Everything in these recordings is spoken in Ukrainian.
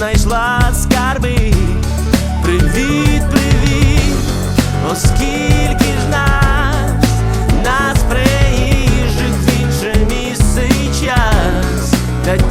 знайшла скарби. Привіт, привіт, оскільки ж нас, нас приїжджих в інше місце і час, та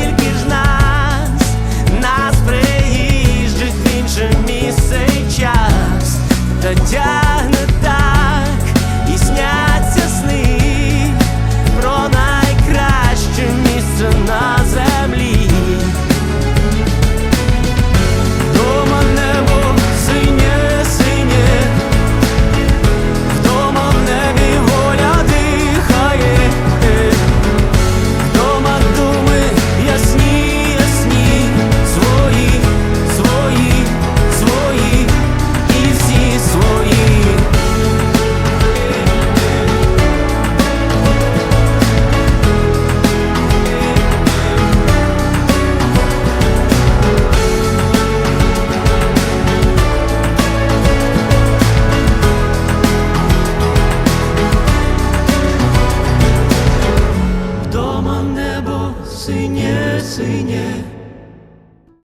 синє, синє.